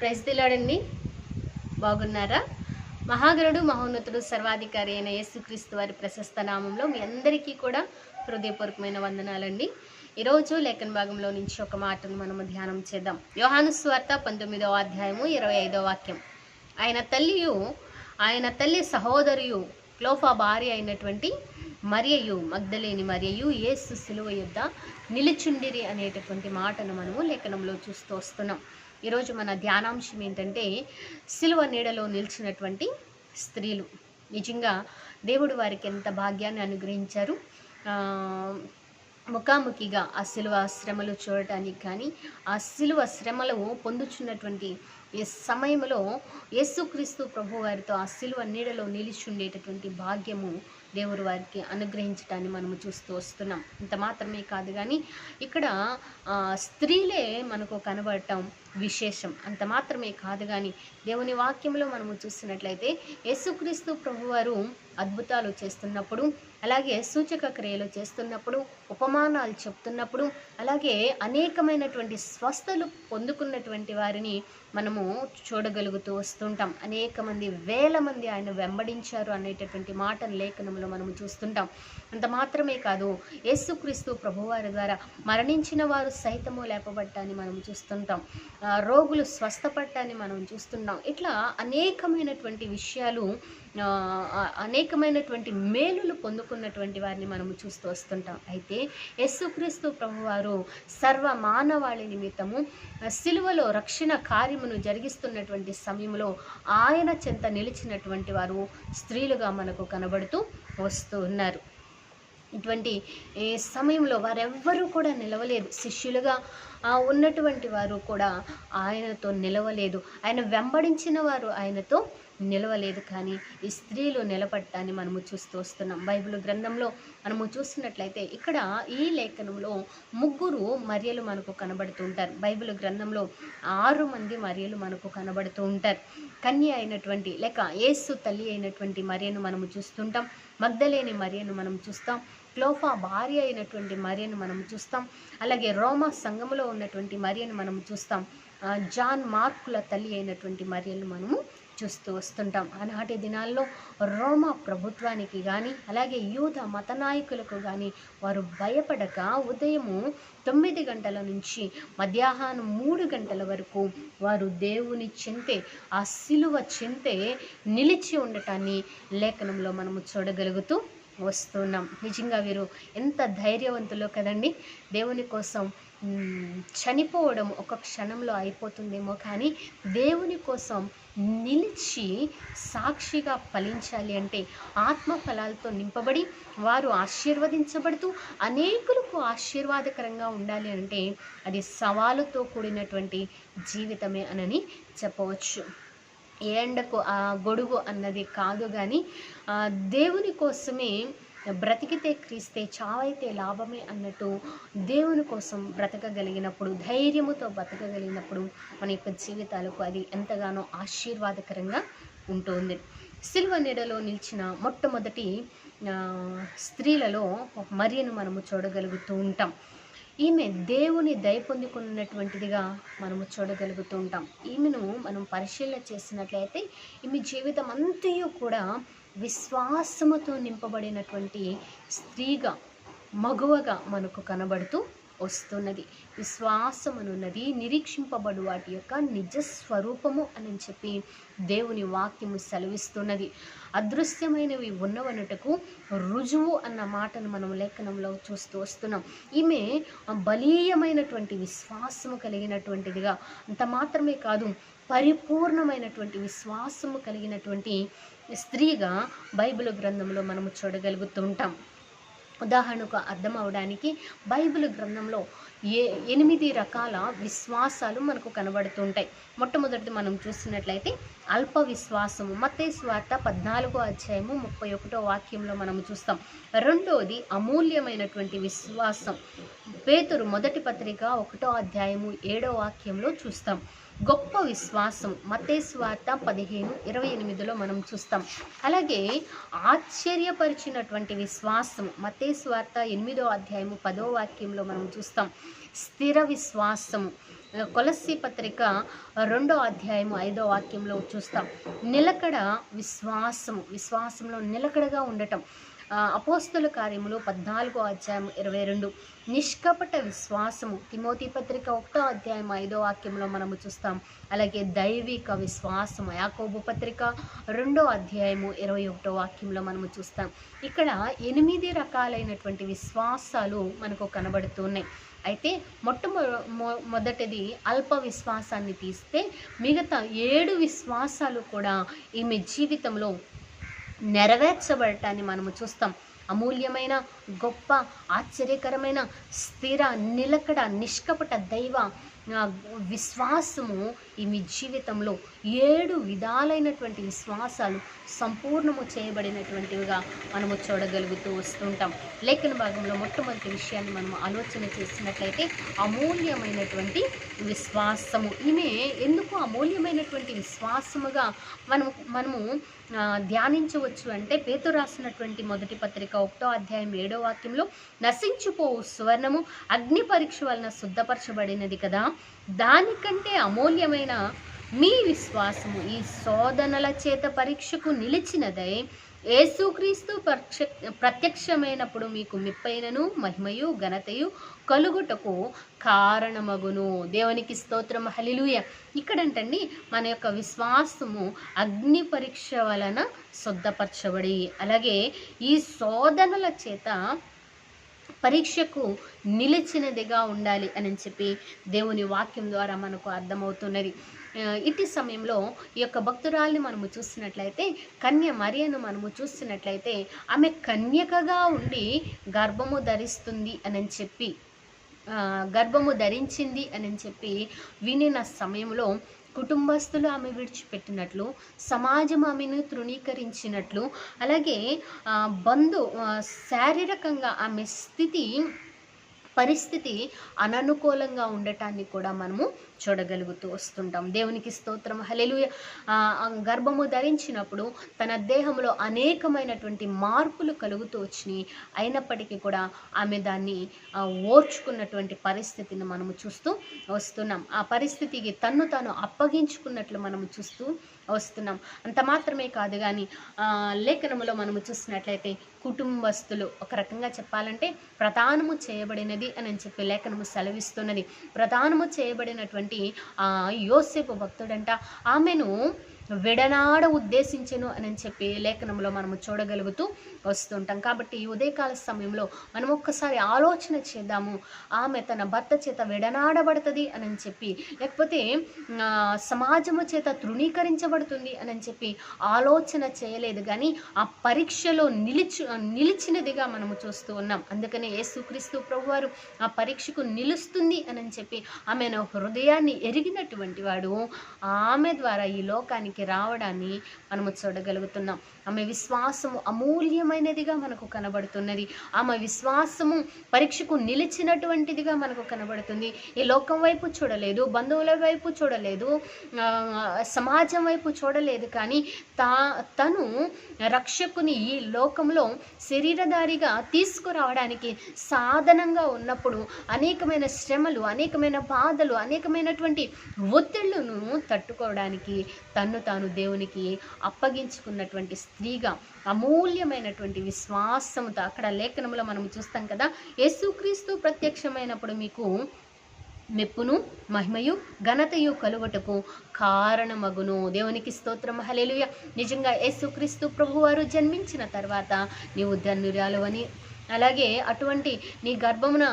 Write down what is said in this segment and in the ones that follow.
Praise బాగున్నారా? మహాగరుడు మహోన్నతుడు సర్వాధికారి అయిన యేసుక్రీస్తు వారి ప్రశస్త నామంలో మీ అందరికీ కూడా హృదయపూర్వకమైన వందనాలండి. ఈరోజు లేఖన భాగంలో నుంచి ఒక మాటను మనము ధ్యానం చేద్దాం. యోహాను స్వార్త పంతొమ్మిదవ అధ్యాయము ఇరవై ఐదవ వాక్యం. ఆయన తల్లియు ఆయన తల్లి సహోదరియు క్లోఫా భార్య అయినటువంటి మరియయు మగ్ధలేని మరియయు ఏసు సిలువ యుద్ధ నిలుచుండిరి అనేటటువంటి మాటను మనము లేఖనంలో చూస్తూ వస్తున్నాం. ఈరోజు మన ధ్యానాంశం ఏంటంటే సిలువ నీడలో నిలిచినటువంటి స్త్రీలు. నిజంగా దేవుడు వారికి ఎంత భాగ్యాన్ని అనుగ్రహించారు. ముఖాముఖిగా ఆ సిలువ శ్రమలు చూడటానికి కానీ ఆ సిలువ శ్రమలు పొందుచున్నటువంటి ఈ సమయంలో యేసుక్రీస్తు ప్రభువారితో ఆ సిలువ నీడలో నిలిచి ఉండేటటువంటి భాగ్యము దేవుడు వారికి అనుగ్రహించడాన్ని మనము చూస్తూ వస్తున్నాం. ఇంత మాత్రమే కాదు కానీ ఇక్కడ స్త్రీలే మనకు కనబడటం విశేషం. అంత మాత్రమే కాదు కానీ దేవుని వాక్యంలో మనము చూసినట్లయితే యేసుక్రీస్తు ప్రభువారు అద్భుతాలు చేస్తున్నప్పుడు అలాగే సూచక క్రియలు చేస్తున్నప్పుడు ఉపమానాలు చెప్తున్నప్పుడు అలాగే అనేకమైనటువంటి స్వస్థలు పొందుకున్నటువంటి వారిని మనము చూడగలుగుతూ వస్తుంటాం. అనేక మంది వేల మంది ఆయన వెంబడించారు అనేటటువంటి మాటను లేఖనంలో మనము చూస్తుంటాం. అంత మాత్రమే కాదు యేసుక్రీస్తు ప్రభువారి ద్వారా మరణించిన వారు సైతము లేపబట్టాన్ని మనం చూస్తుంటాం. రోగులు స్వస్థపడ్డాన్ని మనం చూస్తున్నాం. ఇట్లా అనేకమైనటువంటి విషయాలు అనేకమైనటువంటి మేలులు పొందుకున్నటువంటి వారిని మనము చూస్తూ వస్తుంటాం. అయితే యస్సుక్రీస్తు ప్రభువారు సర్వ మానవాళి నిమిత్తము శిలువలో సిలువలో రక్షణ కార్యమును జరిగిస్తున్నటువంటి సమయంలో ఆయన చెంత నిలిచినటువంటి వారు స్త్రీలుగా మనకు కనబడుతూ వస్తూ ఉన్నారు. ఇటువంటి ఈ సమయంలో వారెవ్వరూ కూడా నిలవలేదు. శిష్యులుగా ఉన్నటువంటి వారు కూడా ఆయనతో నిలవలేదు. ఆయన వెంబడించిన వారు ఆయనతో నిలవలేదు. కానీ ఈ స్త్రీలు నిలబడటాన్ని మనము చూస్తూ వస్తున్నాం. బైబిల్ గ్రంథంలో మనము చూస్తున్నట్లయితే ఇక్కడ ఈ లేఖనంలో ముగ్గురు మర్యలు మనకు కనబడుతూ ఉంటారు. బైబిల్ గ్రంథంలో ఆరు మంది మర్యలు మనకు కనబడుతూ ఉంటారు. కన్య అయినటువంటి లేక ఏసు తల్లి అయినటువంటి మర్యను మనము చూస్తుంటాం. మగ్ధలేని మర్యను మనం చూస్తాం. క్లోఫా భార్య అయినటువంటి మరియను మనం చూస్తాం. అలాగే రోమా సంఘములో ఉన్నటువంటి మరియను మనం చూస్తాం. జాన్ మార్కుల తల్లి అయినటువంటి మరియను మనము చూస్తూ వస్తుంటాం. ఆనాటి దినాల్లో రోమా ప్రభుత్వానికి కానీ అలాగే యూద మత నాయకులకు కానీ వారు భయపడక ఉదయము తొమ్మిది గంటల నుంచి మధ్యాహ్నం మూడు గంటల వరకు వారు దేవుని చింతే ఆ సిలువ చింతే నిలిచి ఉండటాన్ని లేఖనంలో మనము చూడగలుగుతూ వస్తున్నాం. నిజంగా వీరు ఎంత ధైర్యవంతులో కదండి. దేవుని కోసం చనిపోవడం ఒక క్షణంలో అయిపోతుందేమో కానీ దేవుని కోసం నిలిచి సాక్షిగా ఫలించాలి అంటే ఆత్మ ఫలాలతో నింపబడి వారు ఆశీర్వదించబడుతూ అనేకులకు ఆశీర్వాదకరంగా ఉండాలి అంటే అది సవాలుతో కూడినటువంటి జీవితమే అనని చెప్పవచ్చు. ఏ ఎండకు ఆ గొడుగు అన్నది కాదు కానీ దేవుని కోసమే బ్రతికితే క్రీస్తే చావైతే లాభమే అన్నట్టు దేవుని కోసం బ్రతకగలిగినప్పుడు ధైర్యముతో బ్రతకగలిగినప్పుడు మన యొక్క జీవితాలకు అది ఎంతగానో ఆశీర్వాదకరంగా ఉంటుంది. సిల్వ నీడలో నిలిచిన మొట్టమొదటి స్త్రీలలో మరియను మనము చూడగలుగుతూ ఉంటాం. ఈమె దేవుని దయ పొందుకున్నటువంటిదిగా మనము చూడగలుగుతూ ఉంటాం ఈమెను మనం పరిశీలన చేసినట్లయితే ఈమె జీవితం అంతయు కూడా విశ్వాసముతో నింపబడినటువంటి స్త్రీగా మగువగా మనకు కనబడుతూ వస్తున్నది. విశ్వాసమనున్నది నిరీక్షింపబడు వాటి యొక్క నిజ స్వరూపము అని చెప్పి దేవుని వాక్యము సెలవిస్తున్నది. అదృశ్యమైనవి ఉన్నవనుటకు రుజువు అన్న మాటను మనం లేఖనంలో చూస్తూ వస్తున్నాం. ఈమె బలీయమైనటువంటి విశ్వాసము కలిగినటువంటిదిగా అంత మాత్రమే కాదు పరిపూర్ణమైనటువంటి విశ్వాసము కలిగినటువంటి స్త్రీగా బైబిల్ గ్రంథంలో మనము చూడగలుగుతూ ఉంటాం. ఉదాహరణకు అర్థం అవడానికి బైబిల్ గ్రంథంలో ఏ ఎనిమిది రకాల విశ్వాసాలు మనకు కనబడుతుంటాయి. మొట్టమొదటిది మనం చూసినట్లయితే అల్ప విశ్వాసము మతే స్వార్థ పద్నాలుగో అధ్యాయము ముప్పై ఒకటో వాక్యంలో మనం చూస్తాం. రెండోది అమూల్యమైనటువంటి విశ్వాసం. పేతురు మొదటి పత్రిక ఒకటో అధ్యాయము ఏడో వాక్యంలో చూస్తాం. గొప్ప విశ్వాసం. మతేశ్వార్త పదిహేను ఇరవై ఎనిమిదిలో మనం చూస్తాం. అలాగే ఆశ్చర్యపరిచినటువంటి విశ్వాసం. మతేశ్వార్త ఎనిమిదో అధ్యాయము పదో వాక్యంలో మనం చూస్తాం. స్థిర విశ్వాసము కొలసి పత్రిక రెండో అధ్యాయము ఐదో వాక్యంలో చూస్తాం. నిలకడ విశ్వాసము విశ్వాసంలో నిలకడగా ఉండటం. అపోస్తుల కార్యములు పద్నాలుగో అధ్యాయం ఇరవై రెండు. నిష్కపట విశ్వాసము. తిమోతి పత్రిక ఒకటో అధ్యాయం ఐదో వాక్యంలో మనము చూస్తాం. అలాగే దైవిక విశ్వాసము. యాకోబు పత్రిక రెండో అధ్యాయము ఇరవై ఒకటో వాక్యంలో మనము చూస్తాం. ఇక్కడ ఎనిమిది రకాలైనటువంటి విశ్వాసాలు మనకు కనబడుతున్నాయి. అయితే మొట్టమొ మొ- మొదటిది అల్ప విశ్వాసాన్ని తీస్తే మిగతా ఏడు విశ్వాసాలు కూడా ఈమె జీవితంలో నెరవేర్చబడటాన్ని మనము చూస్తాం. అమూల్యమైన గొప్ప ఆశ్చర్యకరమైన స్థిర నిలకడ నిష్కపట దైవ విశ్వాసము ఈమె జీవితంలో ఏడు విధాలైనటువంటి విశ్వాసాలు సంపూర్ణము చేయబడినటువంటివిగా మనము చూడగలుగుతూ వస్తుంటాం. లేఖన భాగంలో మొట్టమొదటి విషయాన్ని మనం ఆలోచన చేసినట్లయితే అమూల్యమైనటువంటి విశ్వాసము. ఈమె ఎందుకు అమూల్యమైనటువంటి విశ్వాసముగా మనము మనము ధ్యానించవచ్చు అంటే పేతు రాసినటువంటి మొదటి పత్రిక ఒకటో అధ్యాయం ఏడో వాక్యంలో నశించిపోవు సువర్ణము అగ్ని పరీక్ష వలన శుద్ధపరచబడినది కదా. దానికంటే అమూల్యమైన మీ విశ్వాసము ఈ శోధనల చేత పరీక్షకు నిలిచినదై ఏసుక్రీస్తు పక్ష ప్రత్యక్షమైనప్పుడు మీకు మిప్పైనను మహిమయు ఘనతయు కలుగుటకు కారణమగును. దేవునికి స్తోత్రం. హలిలుయ ఇక్కడంటండి మన యొక్క విశ్వాసము అగ్ని పరీక్ష వలన శుద్ధపరచబడి అలాగే ఈ శోధనల చేత పరీక్షకు నిలిచినదిగా ఉండాలి అని చెప్పి దేవుని వాక్యం ద్వారా మనకు అర్థమవుతున్నది. ఇటు సమయంలో ఈ యొక్క భక్తురాల్ని మనము చూసినట్లయితే కన్య మరియను మనము చూసినట్లయితే ఆమె కన్యకగా ఉండి గర్భము ధరిస్తుంది అని చెప్పి గర్భము ధరించింది అని చెప్పి వినిన సమయంలో కుటుంబస్తులు ఆమె విడిచిపెట్టినట్లు సమాజం ఆమెను తృణీకరించినట్లు అలాగే బంధు శారీరకంగా ఆమె స్థితి పరిస్థితి అననుకూలంగా ఉండటాన్ని కూడా మనము చూడగలుగుతూ వస్తుంటాం. దేవునికి స్తోత్రం హలెలు గర్భము ధరించినప్పుడు తన దేహంలో అనేకమైనటువంటి మార్పులు కలుగుతూ వచ్చినాయి. అయినప్పటికీ కూడా ఆమె దాన్ని ఓర్చుకున్నటువంటి పరిస్థితిని మనము చూస్తూ వస్తున్నాం. ఆ పరిస్థితికి తన్ను తాను అప్పగించుకున్నట్లు మనము చూస్తూ వస్తున్నాం. అంత మాత్రమే కాదు కానీ లేఖనములో మనము చూసినట్లయితే కుటుంబస్తులు ఒక రకంగా చెప్పాలంటే ప్రధానము చేయబడినది అని చెప్పి లేఖనము సెలవిస్తున్నది. ప్రధానము చేయబడినటువంటి యోసేపు భక్తుడంట. ఆమెను విడనాడ ఉద్దేశించను అని చెప్పి లేఖనంలో మనము చూడగలుగుతూ వస్తుంటాం. కాబట్టి ఈ ఉదయకాల సమయంలో మనం ఒక్కసారి ఆలోచన చేద్దాము. ఆమె తన భర్త చేత విడనాడబడుతుంది అని చెప్పి లేకపోతే సమాజము చేత తృణీకరించబడుతుంది అని చెప్పి ఆలోచన చేయలేదు. కానీ ఆ పరీక్షలో నిలిచి నిలిచినదిగా మనము చూస్తూ ఉన్నాం. అందుకనే యేసుక్రీస్తు ప్రభువారు ఆ పరీక్షకు నిలుస్తుంది అని చెప్పి ఆమెను హృదయాన్ని ఎరిగినటువంటి వాడు. ఆమె ద్వారా ఈ లోకానికి రావడాన్ని మనము చూడగలుగుతున్నాం. ఆమె విశ్వాసము అమూల్యమైనదిగా మనకు కనబడుతున్నది. ఆమె విశ్వాసము పరీక్షకు నిలిచినటువంటిదిగా మనకు కనబడుతుంది. ఈ లోకం వైపు చూడలేదు బంధువుల వైపు చూడలేదు సమాజం వైపు చూడలేదు కానీ తా తను రక్షకుని ఈ లోకంలో శరీరధారిగా తీసుకురావడానికి సాధనంగా ఉన్నప్పుడు అనేకమైన శ్రమలు అనేకమైన బాధలు అనేకమైనటువంటి ఒత్తిళ్ళను తట్టుకోవడానికి తన్ను తాను దేవునికి అప్పగించుకున్నటువంటి స్త్రీగా అమూల్యమైనటువంటి విశ్వాసముతో అక్కడ లేఖనంలో మనం చూస్తాం కదా యేసుక్రీస్తు ప్రత్యక్షమైనప్పుడు మీకు మెప్పును మహిమయు ఘనతయు కలుగుటకు కారణమగును. దేవునికి స్తోత్రం హలేలుయ నిజంగా యేసుక్రీస్తు ప్రభువారు జన్మించిన తర్వాత నీవు ధన్యురాలు అని అలాగే అటువంటి నీ గర్భమున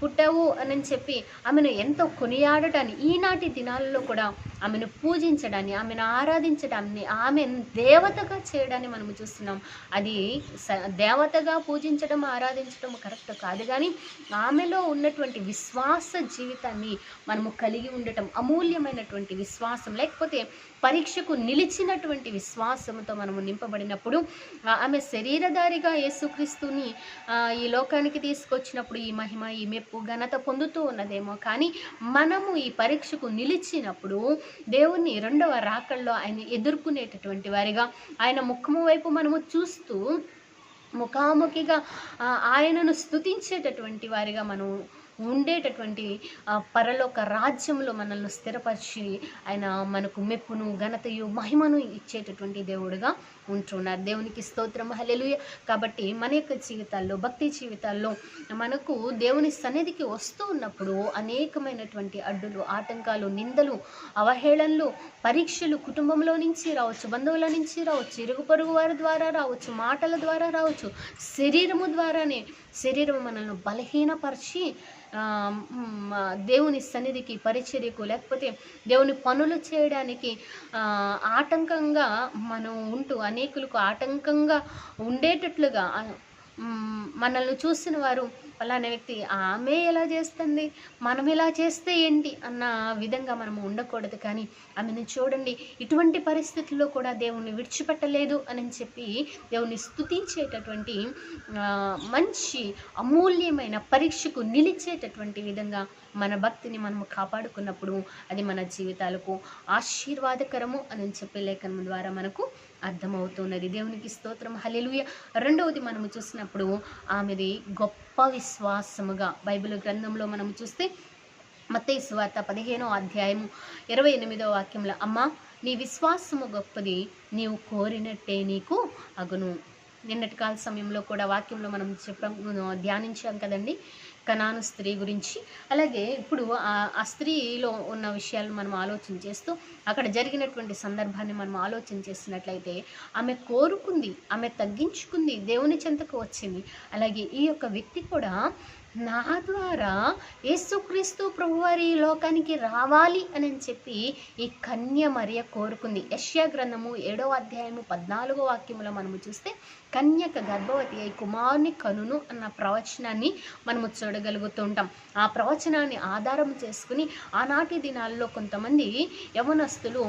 పుట్టావు అని చెప్పి ఆమెను ఎంతో కొనియాడటాన్ని ఈనాటి దినాలలో కూడా ఆమెను పూజించడాన్ని ఆమెను ఆరాధించడాన్ని ఆమెను దేవతగా చేయడాన్ని మనము చూస్తున్నాం. అది స- దేవతగా పూజించడం ఆరాధించడం కరెక్ట్ కాదు. కానీ ఆమెలో ఉన్నటువంటి విశ్వాస జీవితాన్ని మనము కలిగి ఉండటం అమూల్యమైనటువంటి విశ్వాసం లేకపోతే పరీక్షకు నిలిచినటువంటి విశ్వాసంతో మనము నింపబడినప్పుడు ఆమె శరీరధారిగా యేసుక్రీస్తుని ఈ లోకానికి తీసుకొచ్చినప్పుడు ఈ మహిమ ఈ మెప్పు ఘనత పొందుతూ ఉన్నదేమో. కానీ మనము ఈ పరీక్షకు నిలిచినప్పుడు దేవుణ్ణి రెండవ రాకల్లో ఆయన ఎదుర్కొనేటటువంటి వారిగా ఆయన ముఖము వైపు మనము చూస్తూ ముఖాముఖిగా ఆయనను స్తుతించేటటువంటి వారిగా మనం ఉండేటటువంటి పరలోక రాజ్యంలో మనల్ని స్థిరపరిచి ఆయన మనకు మెప్పును ఘనతయు మహిమను ఇచ్చేటటువంటి దేవుడుగా ఉంటున్నారు దేవునికి స్తోత్రం హలెలుయ కాబట్టి మన యొక్క జీవితాల్లో భక్తి జీవితాల్లో మనకు దేవుని సన్నిధికి వస్తూ ఉన్నప్పుడు అనేకమైనటువంటి అడ్డులు ఆటంకాలు నిందలు అవహేళనలు పరీక్షలు కుటుంబంలో నుంచి రావచ్చు బంధువుల నుంచి రావచ్చు ఇరుగు పొరుగు వారి ద్వారా రావచ్చు మాటల ద్వారా రావచ్చు శరీరము ద్వారానే శరీరం మనల్ని బలహీనపరిచి దేవుని సన్నిధికి పరిచర్యకు లేకపోతే దేవుని పనులు చేయడానికి ఆటంకంగా మనం ఉంటూ అనేకులకు ఆటంకంగా ఉండేటట్లుగా మనల్ని చూసిన వారు ఫలానా వ్యక్తి ఆమె ఎలా చేస్తుంది? మనం ఇలా చేస్తే ఏంటి? అన్న విధంగా మనం ఉండకూడదు. కానీ ఆమెను చూడండి ఇటువంటి పరిస్థితుల్లో కూడా దేవుణ్ణి విడిచిపెట్టలేదు అని చెప్పి దేవుణ్ణి స్తుతించేటటువంటి మంచి అమూల్యమైన పరీక్షకు నిలిచేటటువంటి విధంగా మన భక్తిని మనము కాపాడుకున్నప్పుడు అది మన జీవితాలకు ఆశీర్వాదకరము అని చెప్పే లేఖనం ద్వారా మనకు అర్థమవుతున్నది. దేవునికి స్తోత్రం. హలెలుయ రెండవది మనము చూసినప్పుడు ఆమెది గొప్ప విశ్వాసముగా బైబిల్ గ్రంథంలో మనము చూస్తే మత్తయి సువార్త పదిహేనో అధ్యాయము ఇరవై ఎనిమిదో వాక్యంలో అమ్మ నీ విశ్వాసము గొప్పది నీవు కోరినట్టే నీకు అగును. నిన్నటి కాల సమయంలో కూడా వాక్యంలో మనం చెప్పడం ధ్యానించాం కదండి. కనాను స్త్రీ గురించి. అలాగే ఇప్పుడు ఆ స్త్రీలో ఉన్న విషయాలు మనం ఆలోచన చేస్తూ అక్కడ జరిగినటువంటి సందర్భాన్ని మనం ఆలోచన చేసినట్లయితే ఆమె కోరుకుంది ఆమె తగ్గించుకుంది దేవుని చెంతకు వచ్చింది. అలాగే ఈ యొక్క వ్యక్తి కూడా నా ద్వారా యేసుక్రీస్తు ప్రభువారి ఈ లోకానికి రావాలి అని చెప్పి ఈ కన్య మరియ కోరుకుంది. యష్యా గ్రంథము ఏడో అధ్యాయము పద్నాలుగో వాక్యంలో మనము చూస్తే కన్యక గర్భవతి అయి కుమారుని కనును అన్న ప్రవచనాన్ని మనము చూడగలుగుతుంటాం. ఆ ప్రవచనాన్ని ఆధారం చేసుకుని ఆనాటి దినాల్లో కొంతమంది యవనస్తులు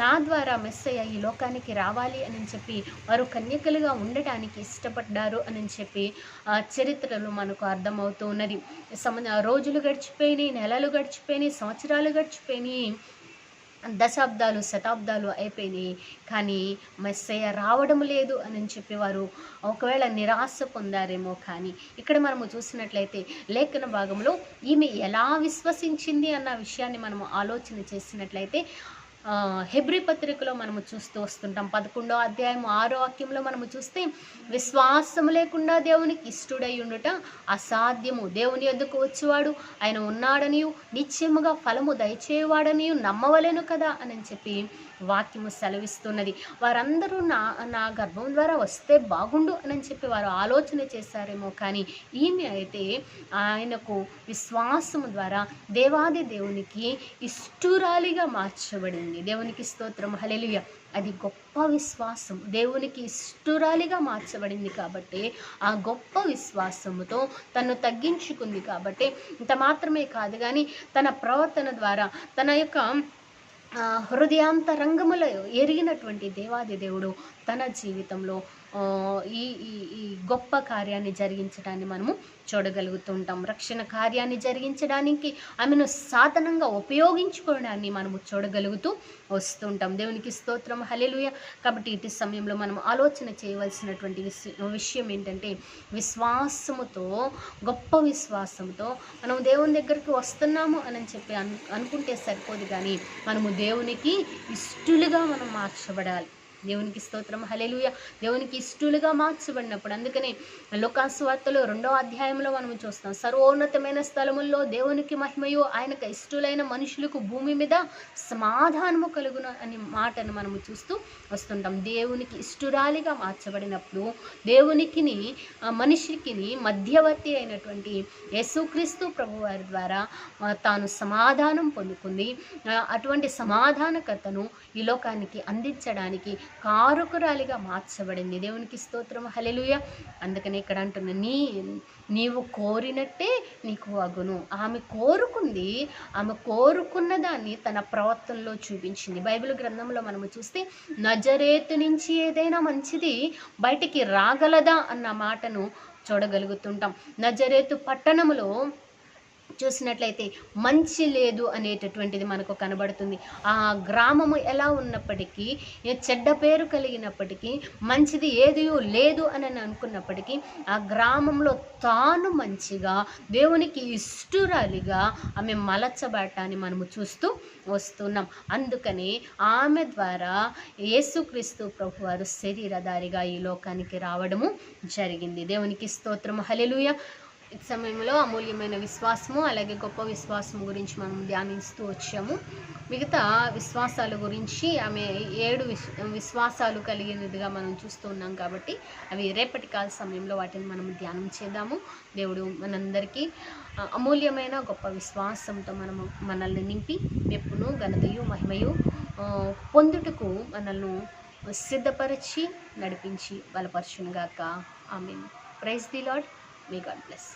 నా ద్వారా మెస్సయ్య ఈ లోకానికి రావాలి అని చెప్పి వారు కన్యకలుగా ఉండటానికి ఇష్టపడ్డారు అని చెప్పి ఆ మనకు మనకు అర్థమవుతూ ఉన్నది సమ రోజులు గడిచిపోయినాయి నెలలు గడిచిపోయినాయి సంవత్సరాలు గడిచిపోయినాయి. దశాబ్దాలు శతాబ్దాలు అయిపోయినాయి. కానీ మెస్సయ్య రావడం లేదు అని చెప్పి వారు ఒకవేళ నిరాశ పొందారేమో కానీ ఇక్కడ మనము చూసినట్లయితే లేఖన భాగంలో ఈమె ఎలా విశ్వసించింది అన్న విషయాన్ని మనము ఆలోచన చేసినట్లయితే హెబ్రీ పత్రికలో మనము చూస్తూ వస్తుంటాం. పదకొండో అధ్యాయం ఆరో వాక్యంలో మనము చూస్తే విశ్వాసం లేకుండా దేవునికి ఇష్టడై ఉండుట అసాధ్యము. దేవుని ఎందుకు వచ్చేవాడు? ఆయన ఉన్నాడనియు నిశ్చయముగా ఫలము దయచేవాడనియు నమ్మవలేను కదా అని చెప్పి వాక్యము సెలవిస్తున్నది. వారందరూ నా నా గర్భం ద్వారా వస్తే బాగుండు అని చెప్పి వారు ఆలోచన చేశారేమో కానీ ఈమె అయితే ఆయనకు విశ్వాసము ద్వారా దేవాది దేవునికి ఇష్టురాలిగా మార్చబడింది. దేవునికి స్తోత్రం హల్లెలూయ. అది గొప్ప విశ్వాసం. దేవునికి ఇష్టురాలిగా మార్చబడింది కాబట్టి ఆ గొప్ప విశ్వాసముతో తను తగ్గించుకుంది కాబట్టి ఇంత మాత్రమే కాదు కానీ తన ప్రవర్తన ద్వారా తన యొక్క హృదయాంతరంగములో ఎరిగినటువంటి దేవాది దేవుడు తన జీవితంలో ఈ ఈ ఈ గొప్ప కార్యాన్ని జరిగించడాన్ని మనము చూడగలుగుతుంటాం. రక్షణ కార్యాన్ని జరిగించడానికి ఆమెను సాధనంగా ఉపయోగించుకోవడాన్ని మనము చూడగలుగుతూ వస్తుంటాం. దేవునికి స్తోత్రం. హలెలుయ కాబట్టి ఇటు సమయంలో మనం ఆలోచన చేయవలసినటువంటి విషయం ఏంటంటే విశ్వాసముతో గొప్ప విశ్వాసంతో మనం దేవుని దగ్గరికి వస్తున్నాము అని చెప్పి అను అనుకుంటే సరిపోదు కానీ మనము దేవునికి ఇష్టలుగా మనం మార్చబడాలి. దేవునికి స్తోత్రం. హల్లెలూయ. దేవునికి ఇష్టలుగా మార్చబడినప్పుడు అందుకనే లోకాసువార్తలో రెండో అధ్యాయంలో మనం చూస్తాం సర్వోన్నతమైన స్థలముల్లో దేవునికి మహిమయు ఆయనకు ఇష్టలైన మనుషులకు భూమి మీద సమాధానము కలుగును అనే మాటను మనము చూస్తూ వస్తుంటాం. దేవునికి ఇష్టురాలిగా మార్చబడినప్పుడు దేవునికిని మనిషికిని మధ్యవర్తి అయినటువంటి యేసుక్రీస్తు ప్రభువారి ద్వారా తాను సమాధానం పొందుకుంది. అటువంటి సమాధానకర్తను ఈ లోకానికి అందించడానికి కారుకురాలిగా మార్చబడింది. దేవునికి స్తోత్రం హలెలుయ అందుకని ఇక్కడ అంటున్న నీ నీవు కోరినట్టే నీకు అగును. ఆమె కోరుకుంది ఆమె కోరుకున్న దాన్ని తన ప్రవర్తనలో చూపించింది. బైబిల్ గ్రంథంలో మనము చూస్తే నజరేతు నుంచి ఏదైనా మంచిది బయటికి రాగలదా అన్న మాటను చూడగలుగుతుంటాం. నజరేతు పట్టణములో చూసినట్లయితే మంచి లేదు అనేటటువంటిది మనకు కనబడుతుంది. ఆ గ్రామము ఎలా ఉన్నప్పటికీ చెడ్డ పేరు కలిగినప్పటికీ మంచిది ఏది లేదు అని అనుకున్నప్పటికీ ఆ గ్రామంలో తాను మంచిగా దేవునికి ఇష్టురాలిగా ఆమె మలచబడటాన్ని మనము చూస్తూ వస్తున్నాం. అందుకని ఆమె ద్వారా యేసుక్రీస్తు ప్రభు వారు శరీరధారిగా ఈ లోకానికి రావడము జరిగింది. దేవునికి స్తోత్రం హలెలుయ ఈ సమయంలో అమూల్యమైన విశ్వాసము అలాగే గొప్ప విశ్వాసం గురించి మనం ధ్యానిస్తూ వచ్చాము. మిగతా విశ్వాసాల గురించి ఆమె ఏడు విశ్వాసాలు కలిగినదిగా మనం చూస్తూ ఉన్నాం కాబట్టి అవి రేపటి కాల సమయంలో వాటిని మనం ధ్యానం చేద్దాము. దేవుడు మనందరికీ అమూల్యమైన గొప్ప విశ్వాసంతో మనము మనల్ని నింపి మెప్పును ఘనతయు మహిమయు పొందుటకు మనల్ని సిద్ధపరిచి నడిపించి బలపరచునుగాక. Amen praise the lord may God bless